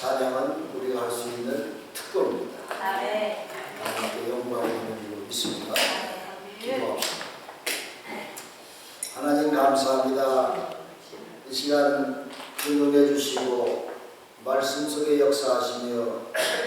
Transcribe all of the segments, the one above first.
찬양은 우리가 할 수 있는 특권입니다. 아멘. 하나님께 영광을 드리고 있습니다. 기도합시다. 하나님 감사합니다. 이 시간 인용해 주시고 말씀 속에 역사하시며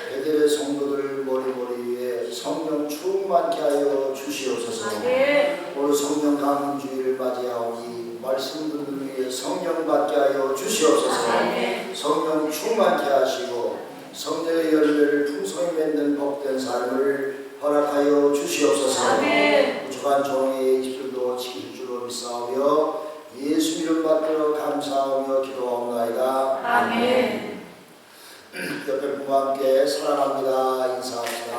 베델의 성도들 머리머리 위에 성령 충만케 하여 주시옵소서. 아멘. 오늘 성령 강주일을 맞이하오니 말씀 듣는 위에 성령 받게 하여 주시옵소서. 아멘. 성령 충만케 하시고 성령의 열매를 풍성히 맺는 복된 삶을 허락하여 주시옵소서. 아멘. 부족한 종의 길도 지킬 줄로 믿사오며 예수 이름 받들어 감사하며 기도하옵나이다. 아멘. 옆에 분과 함께 사랑합니다 인사합니다.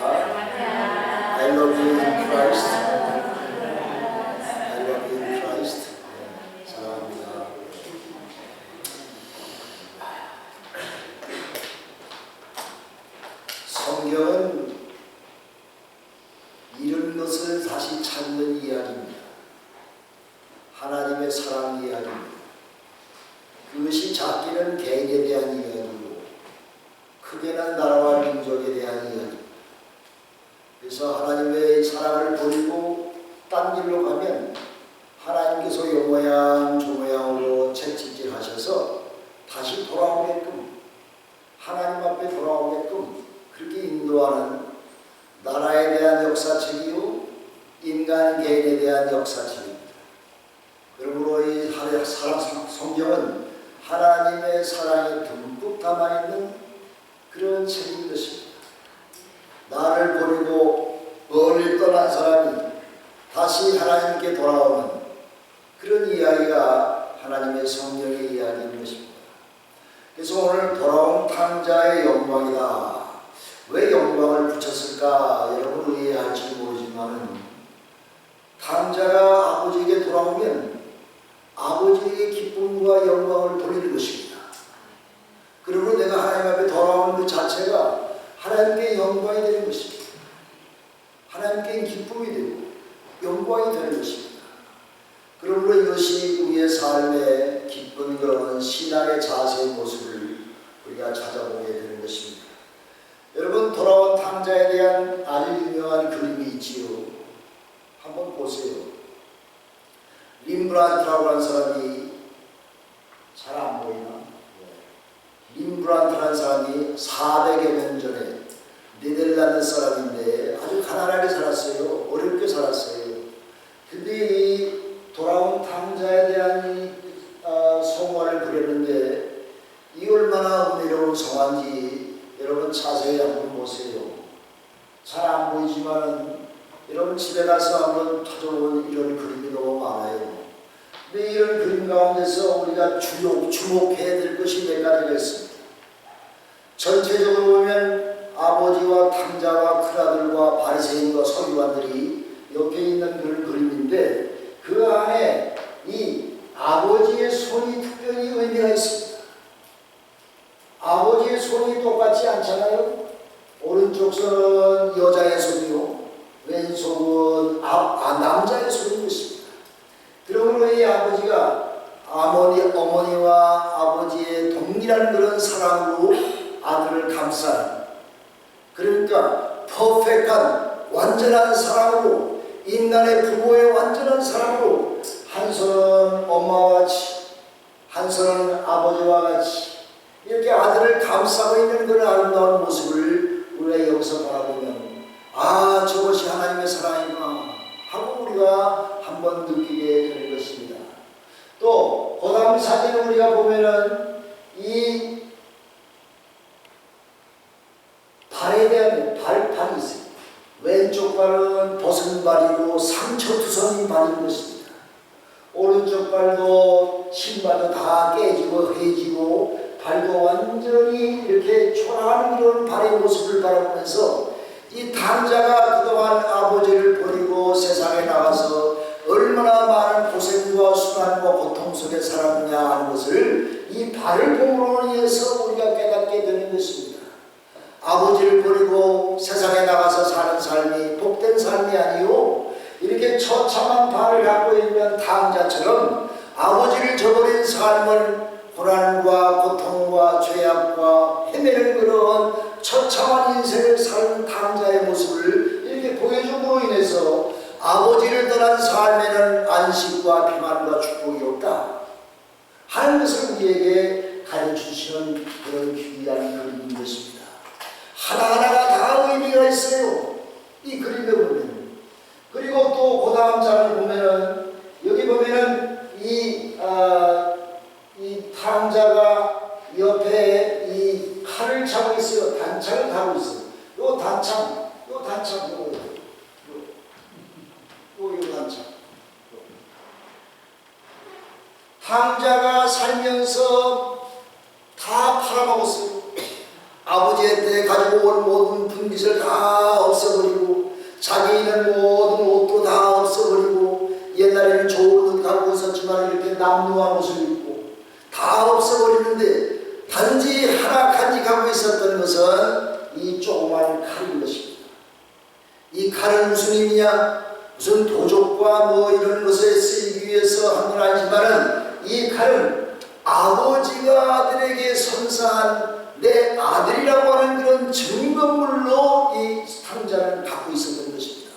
I love you in Christ. 네, 사랑합니다. 성경은 잃은 것을 다시 찾는 이야기입니다. 하나님의 사랑 이야기입니다. 그것이 작게는 개인에 대한 이야기고 크게는 나라와 민족에 대한 이야기입니다. 그래서 하나님의 사랑을 버리고 딴 길로 가면 하나님께서 요 모양 저 모양으로 채찍질 하셔서 다시 돌아오게끔 하나님 앞에 돌아오게끔 그렇게 인도하는 나라에 대한 역사책이요 인간 개인에 대한 역사책입니다. 그러므로 이 성경은 하나님의 사랑이 듬뿍 담아있는 그런 책인 것입니다. 나를 버리고 멀리 떠난 사람이 다시 하나님께 돌아오는 그런 이야기가 하나님의 성령의 이야기인 것입니다. 그래서 오늘 돌아온 탕자의 영광이다. 왜 영광을 붙였을까? 여러분 이해할지 모르지만 탕자가 아버지에게 돌아오면 아버지에게 기쁨과 영광을 돌리는 것입니다. 그러므로 내가 하나님 앞에 돌아오는 그 자체가 하나님께 영광이 되는 것입니다. 하나님께 기쁨이 되고 영광이 되는 것입니다. 이것이 우리의 삶의 기쁜 그런 신앙의 자세의 모습을 우리가 찾아보게 되는 것입니다. 여러분 돌아온 탕자에 대한 아주 유명한 그림이 있지요. 한번 보세요. 림브란트라고 하는 사람이 잘 안 보이나? 림브란트라는 사람이 400여 년 전에 네덜란드 사람인데 아주 가난하게 살았어요. 어렵게 살았어요. 근데 이 돌아온 탕자에 대한 이, 아, 성화를 그렸는데 이 얼마나 은혜로운 성화인지 여러분 자세히 한번 보세요. 잘 안 보이지만 여러분 집에 가서 한번 찾아보면 이런 그림이 너무 많아요. 근데 이런 그림 가운데서 우리가 주목, 주목해야 될 것이 몇 가지가 있습니다. 전체적으로 보면 아버지와 탕자와 큰아들과 바리새인과 서기관들이 옆에 있는 그런 그림인데 그 안에 이 아버지의 손이 특별히 의미가 있습니다. 손이 똑같지 않잖아요. 오른쪽 손은 여자의 손이요, 왼손은 아, 아, 남자의 손인 것입니다. 그러므로 이 아버지가 어머니, 어머니와 아버지의 동일한 그런 사랑으로 아들을 감싸는 그러니까 퍼펙한 완전한 사랑으로 인간의 부모의 완전한 사랑으로 한 손은 엄마와 같이 한 손은 아버지와 같이 이렇게 아들을 감싸고 있는 그런 아름다운 모습을 우리가 여기서 바라보면 아 저것이 하나님의 사랑이구나 하고 우리가 한번 느끼게 되는 것입니다. 또 그다음 사진을 우리가 보면은 이 발에 대한 발, 발이 있어요. 왼쪽 발은 벗은 발이고 상처투성인 발인 것입니다. 오른쪽 발도 신발도 다 깨지고 해지고 발도 완전히 이렇게 초라한 이런 발의 모습을 바라보면서 이 탕자가 그동안 아버지를 버리고 세상에 나가서 얼마나 많은 고생과 수난과 고통 속에 살았느냐 하는 것을 이 발을 봄으로 인해서 우리가 깨닫게 되는 것입니다. 아버지를 버리고 세상에 나가서 사는 삶이 복된 삶이 아니요 이렇게 처참한 발을 갖고 있는 탕자처럼 아버지를 저버린 삶을 고난과 고통과 죄악과 헤매는 그런 처참한 인생을 사는 탕자의 모습을 이렇게 보여줌으로 인해서 아버지를 떠난 삶에는 안식과 평안과 축복이 없다 것을 우리에게 가르쳐주시는 그런 귀한 그림인 것입니다. 하나하나가 다 의미가 있어요. 이 그림에 보면. 그리고 또 그 다음 장을 보면은 여기 보면은 이, 아, 이 탕자가 옆에 이 칼을 차고 있어요. 단창을 타고 있어요. 요 단창, 요 단창, 요, 요, 요, 요 단창. 탕자가 살면서 다 팔아먹었어요. 아버지한테 가지고 온 모든 분깃을 다 없애버리고 자기는 모든 옷도 다 없애버리고 옛날에는 좋은 옷 갖고 있었지만 이렇게 남루한 옷을 입고 다 없애버리는데 단지 하나 간직하고 있었던 것은 이 조그만 칼인 것입니다. 이 칼은 무슨 의미냐? 무슨 도적과 뭐 이런 것에 쓰이기 위해서 한 건 아니지만은 이 칼은 아버지가 아들에게 선사한 내 아들이라고 하는 그런 증거물로 이 탕자는 갖고 있었던 것입니다.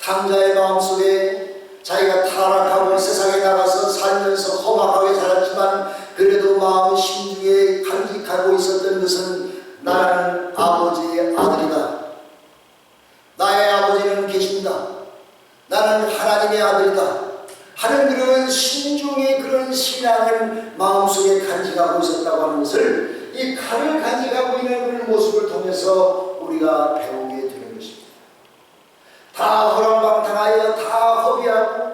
탕자의 마음속에 자기가 타락하고 세상에 나가서 살면서 험악하게 살았지만 그래도 마음 심중에 간직하고 있었던 것은 나는 아버지의 아들이다. 나의 아버지는 계신다. 나는 하나님의 아들이다. 하는 그런 신중의 그런 신앙을 마음속에 간직하고 있었다고 하는 것을 이 칼을 간직하고 있는 그런 모습을 통해서 우리가 배우게 되는 것입니다. 다 허랑방탕하여 다 허비하고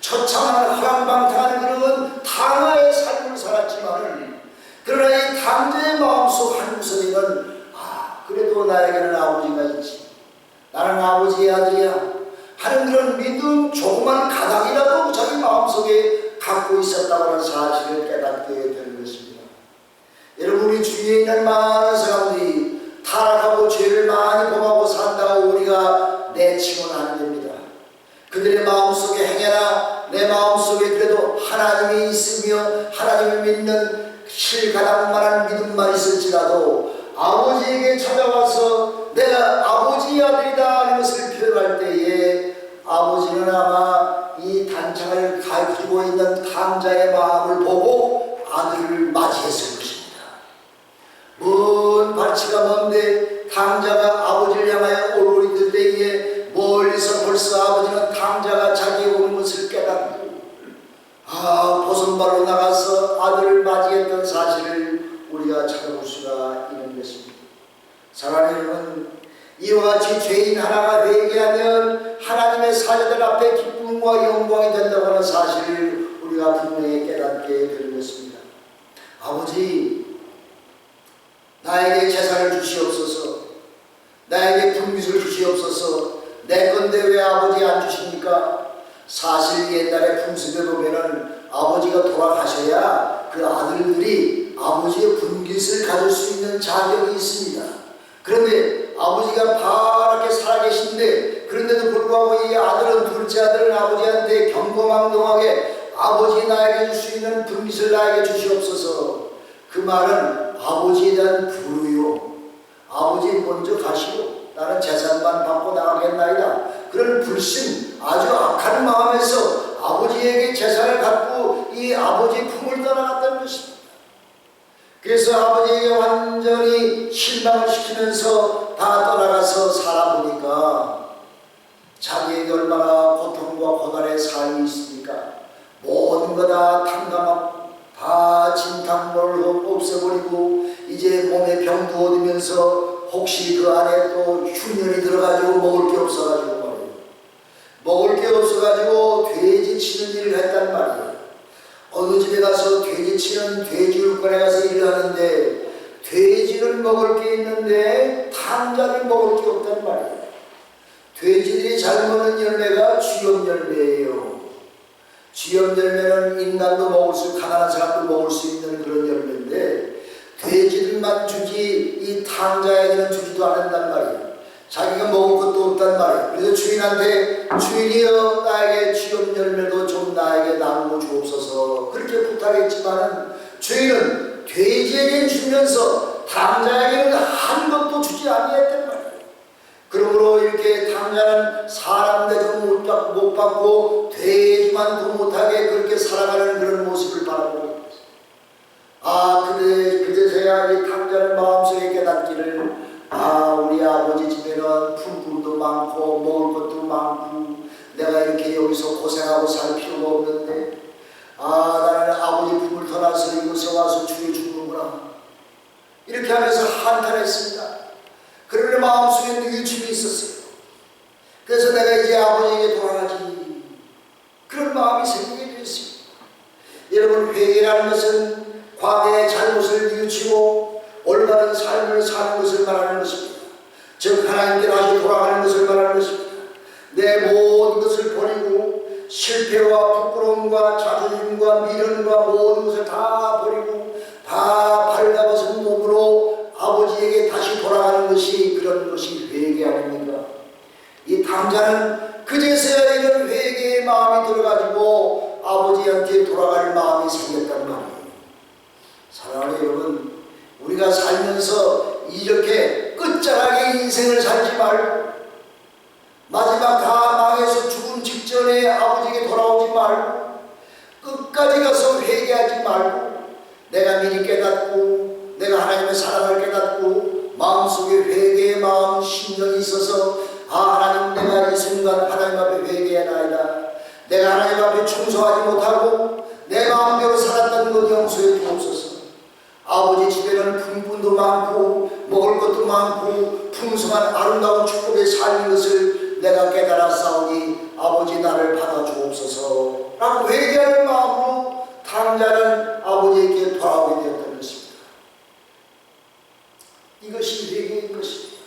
처참한 허랑방탕한 그런 탕화의 삶을 살았지만은 그러나 이 탕자의 마음속 한 구석에는 아 그래도 나에게는 아버지가 있지 나는 아버지의 아들이야 하는 그런 믿음 조그만 가닥이라도 자기 마음속에 갖고 있었다고 하는 사실을 깨닫게 되는 것입니다. 여러분 우리 주위에 있는 많은 사람들이 타락하고 죄를 많이 범하고 산다고 우리가 내치고는 안 됩니다. 그들의 마음속에 행여나 내 마음속에 그래도 하나님이 있으며 하나님을 믿는 실가닥만한 믿음만 있을지라도 아버지에게 찾아와서 내가 아버지의 아들이다 하는 것을 표현할 때에 아버지는 아마 이 단창을 가지고 있는 탕자의 마음을 보고 아들을 맞이했을 것입니다. 먼 발치가 먼데 탕자가 아버지를 향하여 올고리 들 때에 멀리서 벌써 아버지는 탕자가 자기 오는 것을 깨닫고 아 보선발로 나가서 아들을 맞이했던 사실을 우리가 찾아볼 수가 있는 것입니다. 사랑하는 여러분 이와 같이 죄인 하나가 회개하면 하나님의 사자들 앞에 기쁨과 영광이 된다고 하는 사실을 우리가 분명히 깨닫게 되는 것입니다. 아버지 나에게 재산을 주시옵소서 나에게 분깃을 주시옵소서 내 건데 왜 아버지 안 주십니까? 사실 옛날에 풍습에 보면은 아버지가 돌아가셔야 그 아들들이 아버지의 분깃을 가질 수 있는 자격이 있습니다. 그런데 아버지가 파랗게 살아계신데 불구하고 이 아들은 둘째 아들은 아버지한테 경고망동하게 아버지 나에게 줄 수 있는 분깃을 나에게 주시옵소서. 그 말은 아버지에 대한 불의요. 아버지 먼저 가시고 나는 재산만 받고 나가겠나이다. 그런 불신 아주 악한 마음에서 아버지에게 재산을 갖고 이 아버지 품을 떠나갔다는 것입니다. 그래서 아버지에게 완전히 실망을 시키면서 다 떠나가서 살아보니까 자기에게 얼마나 고통과 고난의 삶이 있습니까? 모든 거다 탕감하고 다 진탕물을 없애버리고 이제 몸에 병도 얻으면서 혹시 그 안에 또 흉년이 들어가지고 먹을 게 없어가지고 말이에요. 먹을 게 없어가지고 돼지 치는 일을 했단 말이에요. 어느 집에 가서 돼지 치는 돼지울권에 가서 일을 하는데 돼지를 먹을 게 있는데 탕자를 먹을 게 없단 말이에요. 돼지들이 잘 먹는 열매가 쥐염 열매예요. 쥐염 열매는 인간도 먹을 수, 가난한 사람도 먹을 수 있는 그런 열매인데 돼지들만 주지 이 탕자에게는 주지도 않는단 말이에요. 자기가 먹을 것도 없단 말이에요. 그래서 주인한테 주인이여 나에게 쥐염 열매도 좀 나에게 나누고 주옵소서 그렇게 부탁했지만은 주인은 돼지에게 주면서 탕자에게는 한 것도 주지 말이에요. 그러므로 이렇게 탕자는 사람 대접 못 받고 돼지만도 못하게 그렇게 살아가는 그런 모습을 바라보고. 아 그대 그제서야 이 탕자는 마음속에 깨닫기를 아 우리 아버지 집에는 품품도 많고 먹을 것도 많고 내가 이렇게 여기서 고생하고 살 필요가 없는데 아 나는 아버지 품을 떠나서 이곳에 와서 죽여 죽는구나 이렇게 하면서 한탄했습니다. 그러나 마음속에 뉘우침이 있었어요. 그래서 내가 이제 아버지에게 돌아가지 그런 마음이 생기게 되었습니다. 여러분 회개라는 것은 과거의 잘못을 뉘우치고 올바른 삶을 사는 것을 말하는 것입니다. 즉 하나님께 다시 돌아가는 것을 말하는 것입니다. 내 모든 것을 버리고 실패와 부끄러움과 자존심과 미련과 모든 것을 다 버리고 다 발라벗은 몸으로 돌아가는 것이 그런 것이 회개 아닙니까? 이 탕자는 그제서야 이런 회개의 마음이 들어가지고 아버지한테 돌아갈 마음이 생겼단 말이에요. 사랑하는 여러분, 우리가 살면서 이렇게 끝자락의 인생을 살지 말고 마지막 다 망해서 죽음 직전에 아버지에게 돌아오지 말고 끝까지 가서 회개하지 말고 내가 미리 깨닫고 내가 하나님의 사랑을 깨닫고 마음속에 회개의 마음 심정이 있어서 아 하나님 내가 이 순간 하나님 앞에 회개해나이다. 내가 하나님 앞에 충성하지 못하고 내 마음대로 살았다는 것 용서해 주옵소서. 아버지 집에는 품분도 많고 먹을 것도 많고 풍성한 아름다운 축복의 삶인 것을 내가 깨달아 싸우니 아버지 나를 받아 주옵소서. 라고 회개하는 마음으로 탕자는 아버지에게 돌아오게 것입니다. 이것이 회개인 것입니다.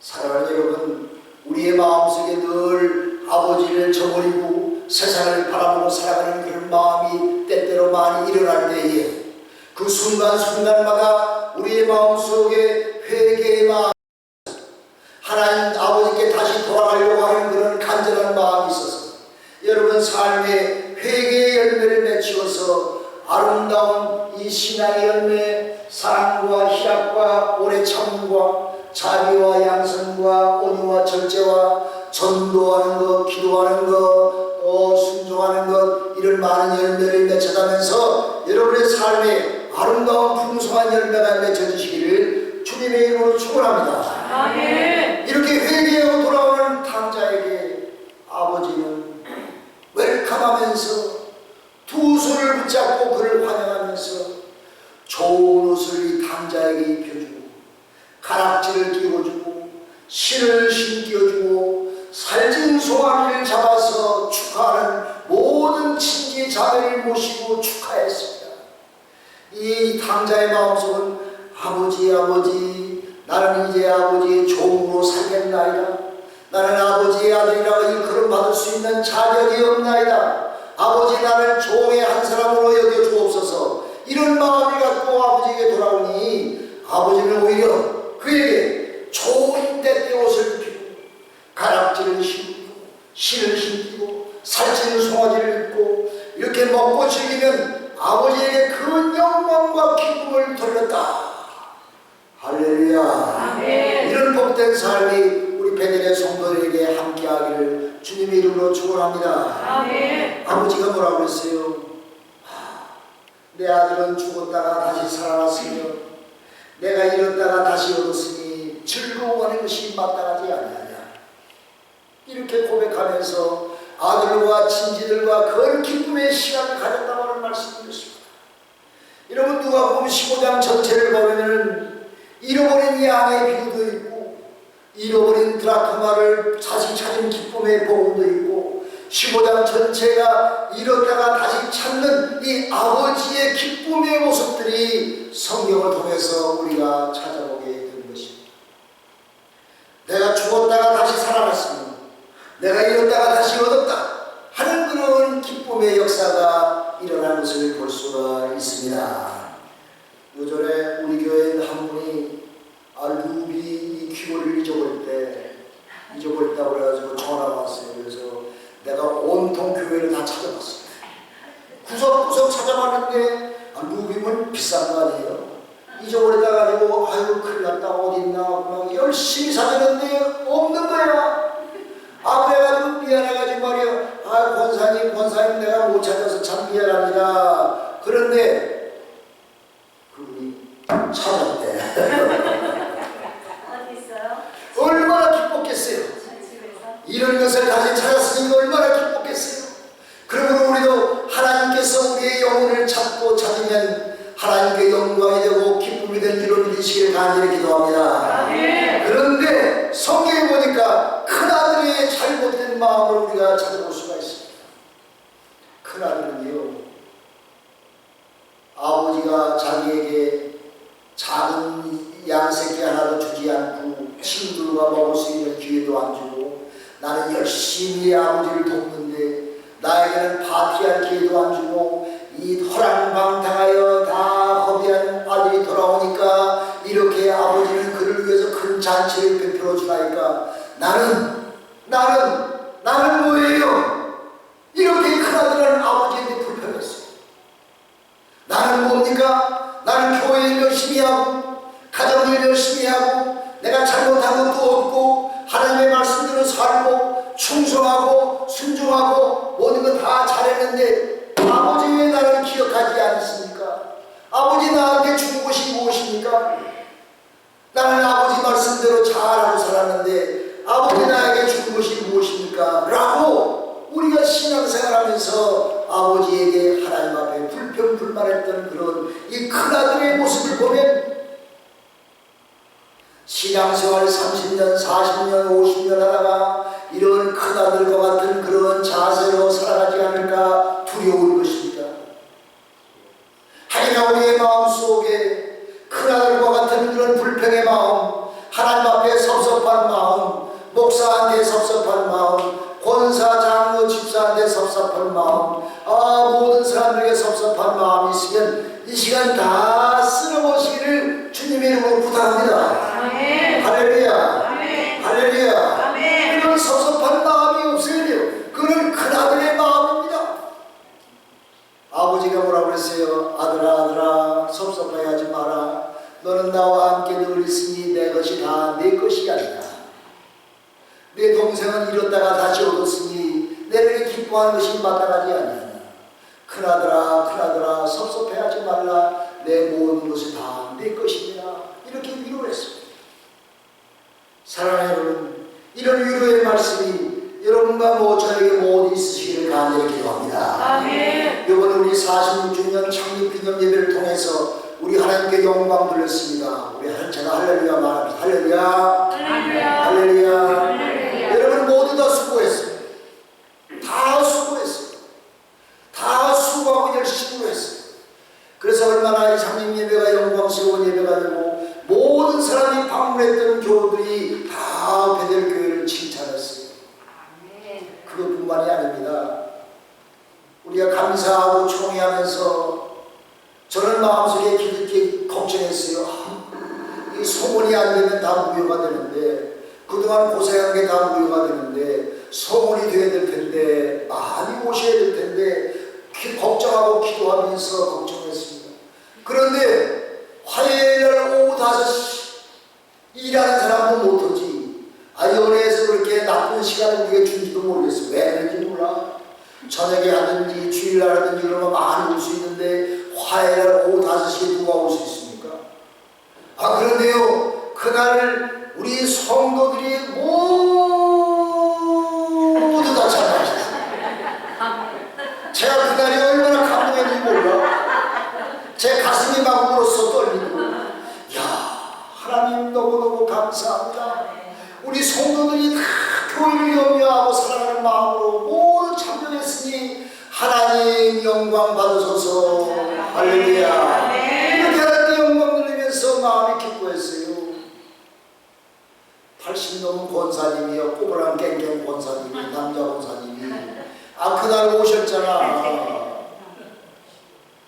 사랑하는 여러분, 우리의 마음속에 늘 아버지를 저버리고 세상을 바라보고 살아가는 그런 마음이 때때로 많이 일어날 때에 그 순간순간마다 우리의 마음속에 회개의 마음 하나님 아버지께 다시 돌아가려고 하는 그런 간절한 마음이 있어서 여러분 삶에 회개의 열매를 맺히어서 아름다운 이 신앙의 열매 사랑과 희락과 오래 참음과 자비와 양선과 온유와 절제와 전도하는 것, 기도하는 것, 어, 순종하는 것 이런 많은 열매를 맺혀가면서 여러분의 삶에 아름다운 풍성한 열매가 맺혀지시기를 주님의 이름으로 축원합니다. 아멘. 이렇게 회개하고 돌아오는 탕자에게 아버지는 웰컴하면서 두 손을 붙잡고 그를 환영하면서 좋은 옷을 이 탕자에게 입혀주고 가락지를 끼워주고 실을 신겨주고 살찐 소화기를 잡아서 축하하는 모든 친지 자매를 모시고 축하했습니다. 이 탕자의 마음속은 아버지 아버지 나는 이제 아버지의 종으로 살겠나이다. 나는 아버지의 아들이라 일컬음 받을 수 있는 자격이 없나이다. 아버지 나를 종의 한 사람으로 여겨 주옵소서. 이런 마음이 갖고 아버지에게 돌아오니 아버지는 오히려 그에게 좋은 때때 옷을 입히고 가락지를 신고 실을 신고 살찌는 송아지를 입고 이렇게 먹고 즐기면 아버지에게 큰 영광과 기쁨을 돌렸다. 할렐루야. 아멘. 이런 복된 삶이 베델의 성도들에게 함께하기를 주님의 이름으로 축원합니다. 아멘. 아버지가 뭐라고 그랬어요? 하, 내 아들은 죽었다가 다시 살아났으며 내가 잃었다가 다시 얻었으니 즐거워하는 것이 마땅하지 아니하냐. 이렇게 고백하면서 아들과 친지들과 그 기쁨의 시간을 가졌다고 하는 말씀인 것입니다. 여러분 누가 보면 15장 전체를 보면은 잃어버린 양의 비유도 있고 잃어버린 드라크마를 다시 찾은 기쁨의 복음도 있고 15장 전체가 잃었다가 다시 찾는 이 아버지의 기쁨의 모습들이 성경을 통해서 우리가 찾아보게 된 것입니다. 내가 죽었다가 다시 살아났습니다. 내가 잃었다가 다시 얻었다 하는 그런 기쁨의 역사가 일어난 것을 볼 수가 있습니다. 요전에 우리 교회 한 분이 아, 루비 이 키보를 잊어버릴 때 잊어버렸다고 그래가지고 전화가 왔어요. 그래서 내가 온통 교회를 다 찾아봤어요. 구석구석 찾아봤는데 아, 루비 잊어버렸다 가지고 아유 큰일 났다. 어딨나? 막 열심히 찾았는데 없는 거야. 아 그래가지고 미안해가지고 말이야. 아 권사님 권사님 내가 못 찾아서 참 미안합니다. 그런데 그분이 찾았대 어디 있어요? 얼마나 기뻤겠어요 저희 집에서. 이런 것을 다시 찾았으니 얼마나 기뻤겠어요. 그러므로 우리도 하나님께서 우리의 영혼을 찾고 찾으면 하나님께 영광이 되고 기쁨이 될 줄을 믿으시길 간절히 기도합니다. 그런데 성경에 보니까 큰아들의 잘못된 마음을 우리가 찾아볼 수가 있습니다. 큰아들은요, 아버지가 자기에게 열심히 아버지를 돕는데 나에게는 파티할 기회도 안 주고 이 허랑방탕하여 다 허비한 아들이 돌아오니까 이렇게 아버지는 그를 위해서 큰 잔치를 베풀어 주라니까? 나는 나는 뭐예요? 이렇게 큰아들은 아버지한테 불편했어요. 나는 뭡니까? 나는 교회 열심히 하고 가정일 열심히 하고 내가 잘못한 것도 없고 하나님의 말씀대로 살고 충성하고 순종하고 모든 거 다 잘했는데 아버지 왜 나를 기억하지 않습니까? 아버지 나한테 준 것이 무엇입니까? 나는 아버지 말씀대로 잘하고 살았는데 아버지 나에게 준 것이 무엇입니까? 라고 우리가 신앙생활하면서 아버지에게 하나님 앞에 불평불만했던 그런 이 큰아들의 모습을 보면 신앙생활 30년, 40년, 50년 하다가 큰아들과 같은 그런 자세로 살아가지 않을까 두려울 것입니다. 하지만 우리의 마음 속에 큰아들과 같은 그런 불평의 마음, 하나님 앞에 섭섭한 마음, 목사한테 섭섭한 마음, 권사, 장로, 집사한테 섭섭한 마음, 아 모든 사람들에게 섭섭한 마음이 있으면 이 시간 다 쓸어보시기를 주님의 이름으로 부탁합니다. 아멘. 할렐루야, 아멘. 할렐루야. 아멘. 이런 섭섭 그는 큰아들의 마음입니다. 아버지가 뭐라고 그랬어요? 아들아 아들아 섭섭해하지 마라. 너는 나와 함께 늘 있으니 내 것이 다 내 것이 아니다. 내 동생은 잃었다가 다시 얻었으니 내를 기뻐하는 것이 마땅하지 아니하나. 큰아들아 큰아들아 섭섭해하지 말라. 내 모든 것이 다 내 것이니라. 이렇게 위로했습니다. 사랑하는 여러분, 이런 위로의 말씀이 여러분과 뭐 저에게 모두 있으시기를 간절히 기도합니다. 아멘. 이번 우리 46주년 창립 기념 예배를 통해서 우리 하나님께 영광 돌렸습니다. 우리 할- 제가 할렐루야 말합니다. 할렐루야, 할렐루야. 할렐루야. 할렐루야. 여러분 모두 다 수고했어요. 다 수고했어요. 다 수고하고 열심히 했어요. 그래서 얼마나 이 장님 예배가 영광스러운 예배가 되고 모든 사람이 방문했던 교우들이 다 베델교회를 칭찬했어요. 그것뿐만이 아닙니다. 우리가 감사하고 총회하면서 저는 마음속에 깊게 걱정했어요. 아, 이 소문이 안 되면 다 무효가 되는데 그동안 고생한 게 다 무효가 되는데 소문이 돼야 될 텐데 많이 오셔야 될 텐데 기- 걱정하고 기도하면서 걱정했습니다. 그런데 화요일 날 오후 5시 일하는 사람도 못하지. 아, 연애에서 그렇게 나쁜 시간을 우리가 준지도 모르겠어. 왜 그런지 몰라. 저녁에 하든지 주일날 하든지 그러면 많이 올 수 있는데 화요일 날 오후 5시에 누가 올 수 있습니까? 아, 그런데요. 그날 우리 성도들이 모두 다 참여하셨어요. 제가 그날이 얼마나 감동했는지 몰라. 제 가슴이 막 울었어 떨리고. 야 하나님 너무너무 감사합니다. 우리 성도들이 다 교회를 염려하고 사랑하는 마음으로 모두 참여했으니 하나님 영광 받으소서. 할렐루야. 이렇게 하나님께 영광 돌리면서 마음이 기뻐했어요. 80 넘은 권사님이요. 꼬부랑 깽깽 권사님이 남자 권사님이. 아 그날 오셨잖아.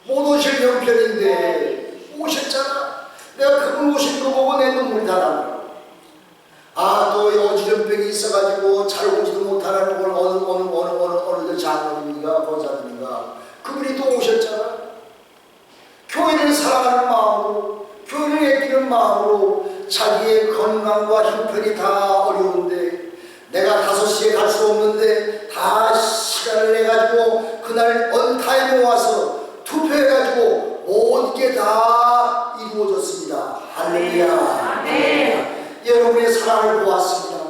못 오실 형편인데 오셨잖아. 내가 그분 오신 거 보고 내 눈물이 다 나고. 아, 또 어지럼병이 있어가지고 잘 오지도 못하는 걸 어느, 어느, 어느, 어느, 어느 장로님인가, 권사님인가. 그분이 또 오셨잖아. 교회를 사랑하는 마음으로, 교회를 자기의 건강과 형편이 다 어려운데 내가 다섯 시에 갈 수 없는데 다 시간을 내 가지고 그날 언타임에 와서 투표해 가지고 모든 게 다 이루어졌습니다. 할렐루야. 여러분의 사랑을 보았습니다.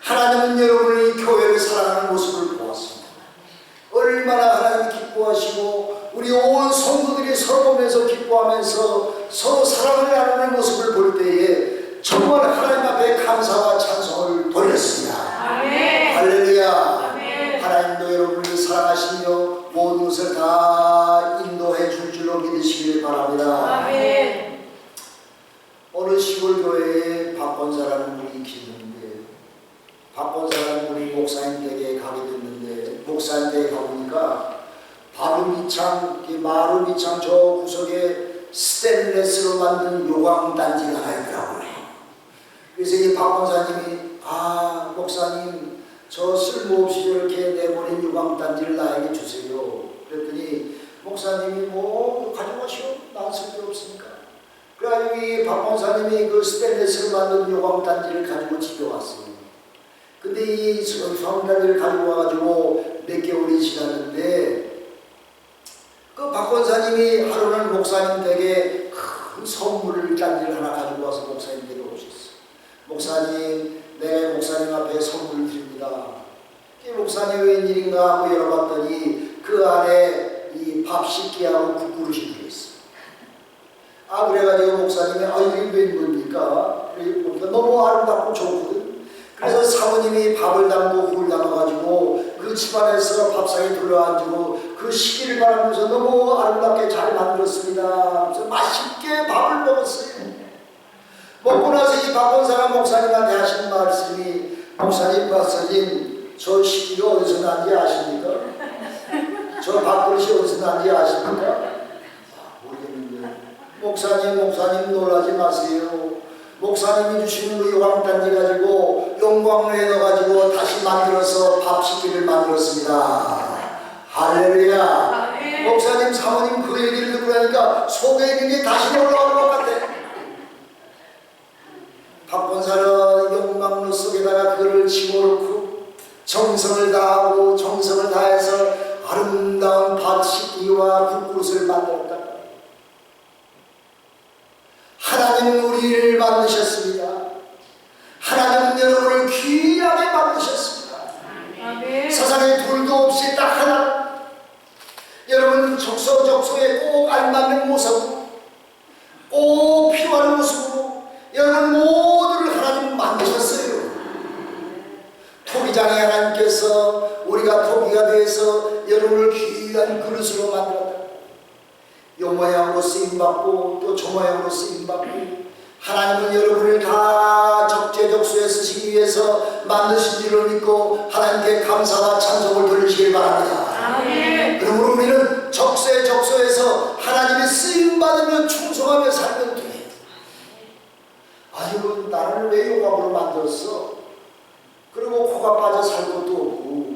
하나님은 여러분의 이 교회를 사랑하는 모습을 보았습니다. 얼마나 하나님이 기뻐하시고 우리 온 성도들이 서로 보면서 기뻐하면서 서로 사랑을 나누는 모습을 볼 때에 정말 하나님 앞에 감사와 찬송을 돌렸습니다. 할렐루야. 하나님도 여러분을 사랑하시며 모든 것을 다 인도해 줄 줄로 믿으시길 바랍니다. 어느 시골 교회에 박권사라는 분이 계셨는데 박권사라는 분이 목사님 댁에 가게 됐는데 목사님 댁에 가보니까 바로 밑창, 이 마루 밑창 저 구석에 스테인레스로 만든 요광단지가 하나 있더라고요. 그래서 이 박권사님이 아 목사님 저 쓸모없이 저렇게 내버린 요광단지를 나에게 주세요. 그랬더니 목사님이 뭐 가져가시오. 난 쓸데없으니까. 그래가지고 이 박봉사님이 그 스테인레스로 만든 요광단지를 가지고 집에 왔어요. 근데 이 성단지를 가지고 와가지고 몇 개월이 지났는데 그 박권사님이 하루는 목사님 댁에 큰 선물 단지를 하나 가지고 와서 목사님 댁에 오셨어요. 목사님, 내 목사님 앞에 선물을 드립니다. 이 목사님 웬일인가 하고 열어봤더니 그 안에 이 밥 식기하고 국그릇이 들어있어요. 아 그래가지고 목사님이 아 이게 웬 겁니까? 그래 보니까 너무 아름답고 좋거든. 그래서 사모님이 밥을 담고 굴 담아가지고 그 집안에서 밥상에 둘러앉고 그 시기를 바라면서 너무 아름답게 잘 만들었습니다. 그래서 맛있게 밥을 먹었어요. 먹고 나서 이 박본사가 목사님한테 하신 말씀이 목사님 박사님 저 시기가 어디서 난지 아십니까? 저 밥그릇이 어디서 난지 아십니까? 목사님 목사님 놀라지 마세요. 목사님이 주시는 그 요광단지 가지고 영광로에 넣어가지고 다시 만들어서 밥 식기를 만들었습니다. 할렐루야. 목사님 사모님 그 얘기를 듣고 나니까 속에 있는 게 다시 올라오는 것 같아. 박본사는 영광로 속에다가 그를 집어넣고 정성을 다하고 정성을 다해서 아름다운 밥 식기와 국그릇을 만들었다. 하나님은 우리를 만드셨습니다. 하나님은 여러분을 귀하게 만드셨습니다. 세상에 둘도 없이 딱 하나. 여러분 적소적소에 꼭 알맞는 모습, 꼭 필요한 모습으로 여러분 모두를 하나님 만드셨어요. 토기장에 하나님께서 우리가 토기가 되어서 여러분을 귀한 그릇으로 만들었다. 요 모양으로 쓰임받고 또 저 모양으로 쓰임받고 하나님은 여러분을 다 적재적소에 쓰시기 위해서 만드신 줄을 믿고 하나님께 감사와 찬송을 돌리시길 바랍니다. 그러므로 우리는 적세적소에서 하나님의 쓰임받으며 충성하며 살면 돼. 아이고 나를 왜 요감으로 만들었어? 그리고 코가 빠져 살 것도 없고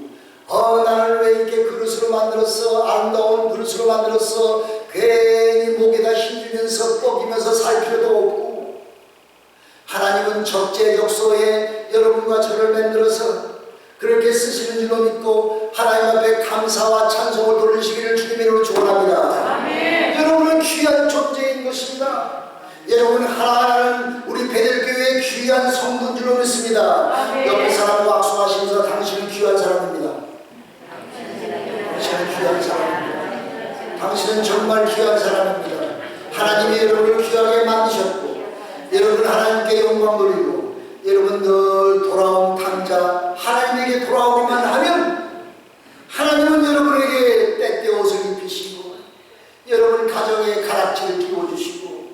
어 나를 왜 이렇게 그릇으로 만들었어? 아름다운 그릇으로 만들었어? 괜히 목에다 힘주면서 뻐기면서 살 필요도 없고 하나님은 적재적소에 여러분과 저를 만들어서 그렇게 쓰시는 줄로 믿고 하나님 앞에 감사와 찬송을 돌리시기를 주님의 이름으로 축원합니다. 여러분은 귀한 존재인 것입니다. 여러분 하나는 우리 베델교회의 귀한 성도인 줄로 믿습니다. 아멘. 옆에 사람과 악수하시면서 당신은 귀한 사람입니다. 당신은 귀한 사람입니다. 당신은 정말 귀한 사람입니다. 하나님이 여러분을 귀하게 만드셨고 여러분 하나님께 영광 돌리고 여러분 늘 돌아온 탕자 하나님에게 돌아오기만 하면 하나님은 여러분에게 때때 옷을 입히시고 여러분 가정에 가락지를 끼워주시고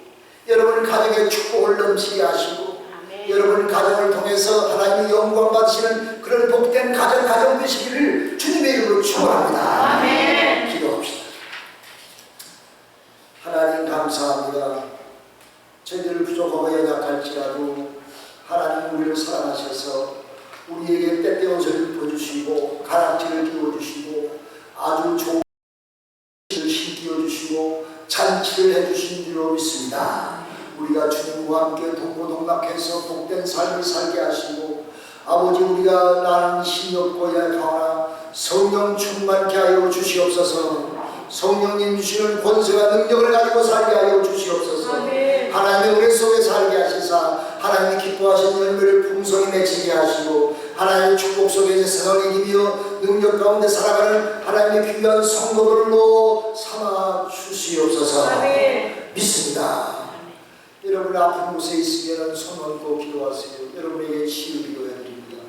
여러분 가정에 축복을 넘치게 하시고 여러분 가정을 통해서 하나님의 영광 받으시는 그런 복된 가정 가정 되시기를 주님의 이름으로 축원합니다. 기도합시다. 하나님 감사합니다. 저희들 부족하고 연약할지라도 하나님 우리를 사랑하셔서 우리에게 때때 옷을 입어주시고 가락지를 끼워주시고 아주 좋은 것을 신기어 주시고 잔치를 해주신 줄로 믿습니다. 우리가 주님과 함께 동고동락해서 복된 삶을 살게 하시고 아버지 우리가 나는 힘이 없고 약하나 성령 충만케 하여 주시옵소서 성령님 주시는 권세와 능력을 가지고 살게 하여 주시옵소서. 아멘. 하나님의 은혜 속에 살게 하시사 하나님이 기뻐하시는 열매를 풍성히 맺히게 하시고 하나님의 축복 속에 세상을 이기며 능력 가운데 살아가는 하나님의 귀한 성도들로 삼아 주시옵소서. 아멘. 믿습니다. 여러분 아픈 곳에 있으면 손 얹고 기도하세요. 여러분에게 치유 기도해드립니다.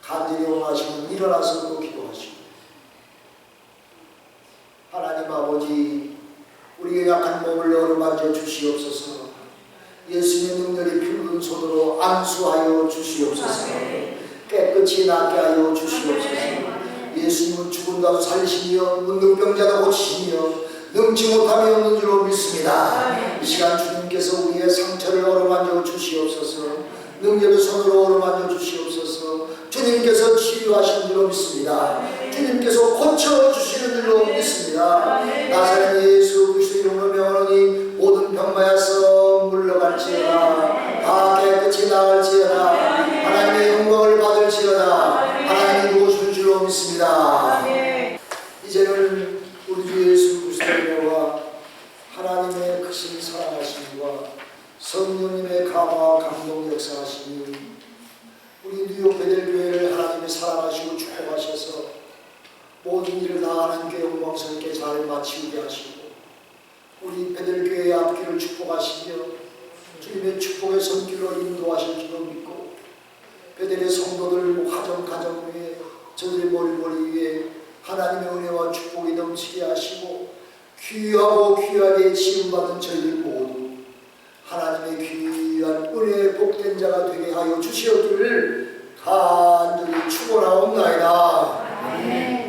간절히 원하시면 일어나서 또 기도하시고 하나님 아버지 우리의 약한 몸을 어루만져 주시옵소서. 예수님의 능력이 붉은 손으로 안수하여 주시옵소서. 깨끗이 낫게 하여 주시옵소서. 예수님은 죽은다도 살리시며 능력병자도 고치시며 능치 못함이 없는 줄로 믿습니다. 이 시간 주님께서 우리의 상처를 어루만져 주시옵소서. 능력의 손으로 어루만져 주시옵소서. 주님께서 치유하신 줄로 믿습니다. 주님께서 고쳐 주시는 줄로 믿습니다. 나사렛 예수 그리스도 이름으로 명하노니 모든 병마에서 물러갈지어다 다 깨끗이 나을지어다. 하나님의 영광을 받을지어다. 하나님이 도우실 줄로 믿습니다. 이제는 우리 주 예수 그리스도의 은혜와 하나님의 크신 사랑하심과 성령님의 감화 감동 역사하심이 우리 뉴욕 베델교회를 하나님의 사랑하시고 축복하셔서 모든 일을 다하는 게 영광스럽게 잘 마치게 하시고 우리 베델교회의 앞길을 축복하시며 주님의 축복의 손길로 인도하실 줄로 믿고 베델의 성도들 가정 가정 위에 저들의 머리 머리 위에 하나님의 은혜와 축복이 넘치게 하시고 귀하고 귀하게 지음받은 저희들 모두 하나님의 귀한 은혜의 복된 자가 되게 하여 주시옵기를 간절히 축원하옵나이다.